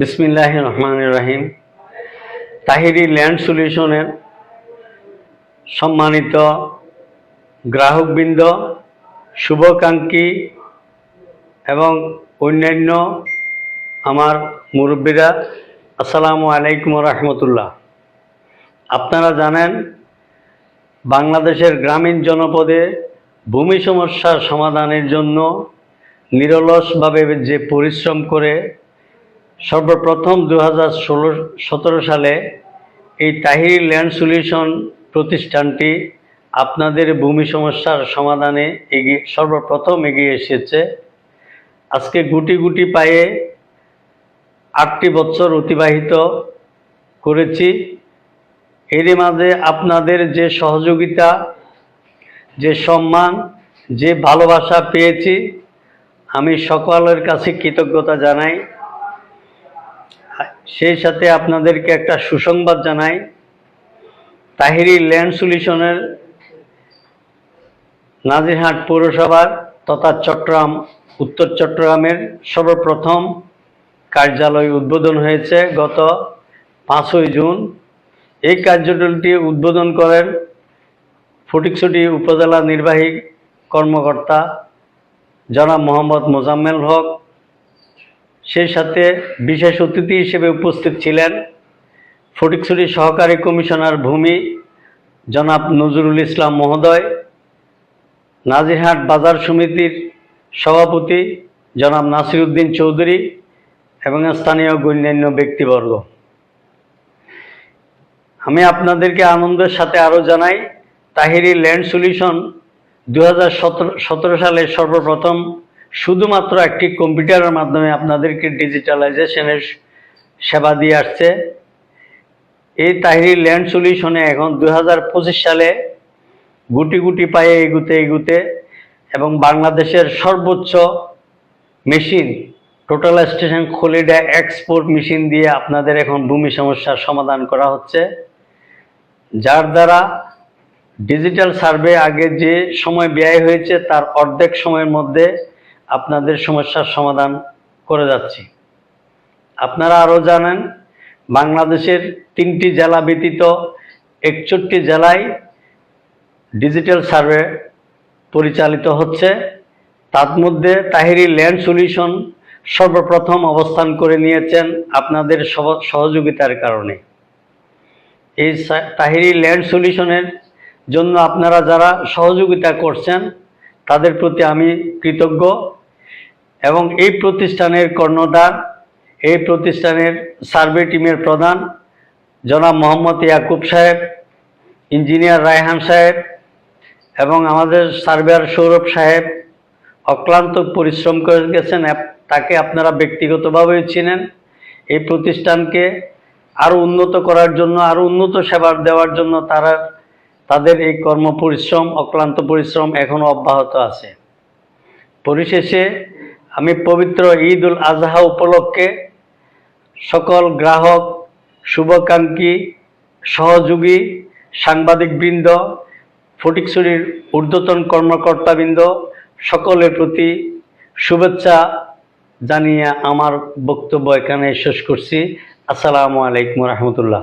বিসমিল্লাহ রহমান রাহিম। তাহিরি ল্যান্ড সলিউশনের সম্মানিত গ্রাহকবৃন্দ, শুভকাঙ্ক্ষী এবং অন্যান্য আমার মুরব্বীরা, আসসালামু আলাইকুম রহমতুল্লাহ। আপনারা জানেন, বাংলাদেশের গ্রামীণ জনপদে ভূমি সমস্যার সমাধানের জন্য নিরলসভাবে যে পরিশ্রম করে সর্বপ্রথম দু হাজার সালে এই তাহিরি ল্যান্ড সলিউশন প্রতিষ্ঠানটি আপনাদের ভূমি সমস্যার সমাধানে এগিয়ে, সর্বপ্রথম এগিয়ে এসেছে। আজকে গুটি গুটি পায়ে আটটি বছর অতিবাহিত করেছি। এরই মাঝে আপনাদের যে সহযোগিতা, যে সম্মান, যে ভালোবাসা পেয়েছি, আমি সকলের কাছে কৃতজ্ঞতা জানাই। সেই সাথে আপনাদেরকে একটা সুসংবাদ জানাই। তাহিরি ল্যান্ড সলিউশনের নাজিরহাট পৌরসভার তথা চট্টগ্রাম, উত্তর চট্টগ্রামের সর্বপ্রথম কার্যালয় উদ্বোধন হয়েছে গত পাঁচই জুন। এই কার্যক্রমটি উদ্বোধন করেন ফটিকছড়ি উপজেলা নির্বাহী কর্মকর্তা জনাব মোহাম্মদ মোজাম্মেল হক সেই সাথে বিশেষ অতিথি হিসেবে উপস্থিত ছিলেন ফটিকছড়ি সহকারী কমিশনার ভূমি জনাব নজরুল ইসলাম মহোদয়, নাজিরহাট বাজার সমিতির সভাপতি জনাব নাসিরউদ্দিন চৌধুরী এবং স্থানীয় গণ্যান্য ব্যক্তিবর্গ। আমি আপনাদেরকে আনন্দের সাথে আরও জানাই, তাহিরি ল্যান্ড সলিউশন দু সালে সর্বপ্রথম শুধুমাত্র একটি কম্পিউটারের মাধ্যমে আপনাদেরকে ডিজিটালাইজেশনের সেবা দিয়ে আসছে। এই তাহিরি ল্যান্ড সলিউশনে এখন দু হাজার পঁচিশ সালে গুটি গুটি পায়ে এগুতে এগুতে এবং বাংলাদেশের সর্বোচ্চ মেশিন, টোটাল স্টেশন খলিডা এক্সপোর্ট মেশিন দিয়ে আপনাদের এখন ভূমি সমস্যার সমাধান করা হচ্ছে। যার দ্বারা ডিজিটাল সার্ভে আগে যে সময় ব্যয় হয়েছে, তার অর্ধেক সময়ের মধ্যে আপনাদের সমস্যার সমাধান করে যাচ্ছি। আপনারা আরও জানেন, বাংলাদেশের তিনটি জেলা ব্যতীত একষট্টি জেলায় ডিজিটাল সার্ভে পরিচালিত হচ্ছে। তার মধ্যে তাহিরি ল্যান্ড সলিউশন সর্বপ্রথম অবস্থান করে নিয়েছেন আপনাদের সহযোগিতার কারণে। এই তাহিরি ল্যান্ড সলিউশনের জন্য আপনারা যারা সহযোগিতা করছেন তাদের প্রতি আমি কৃতজ্ঞ এবং এই প্রতিষ্ঠানের কর্ণধার, এই প্রতিষ্ঠানের সার্ভে টিমের প্রধান জনাব মোহাম্মদ ইয়াকুব সাহেব, ইঞ্জিনিয়ার রায়হান সাহেব এবং আমাদের সার্ভেয়ার সৌরভ সাহেব অক্লান্ত পরিশ্রম করে গেছেন। তাকে আপনারা ব্যক্তিগতভাবেও চিনেন। এই প্রতিষ্ঠানকে আরও উন্নত করার জন্য আরও উন্নত সেবা দেওয়ার জন্য তারা তাদের এই কর্ম পরিশ্রম, অক্লান্ত পরিশ্রম এখনও অব্যাহত আছে। পরিশেষে আমি পবিত্র ঈদ উল আজহা উপলক্ষে সকল গ্রাহক, শুভকাঙ্ক্ষী, সহযোগী, সাংবাদিকবৃন্দ, ফটিকছড়ির ঊর্ধ্বতন কর্মকর্তাবৃন্দ, সকলের প্রতি শুভেচ্ছা জানিয়ে আমার বক্তব্য এখানে শেষ করছি। আসসালামু আলাইকুম রহমতুল্লাহ।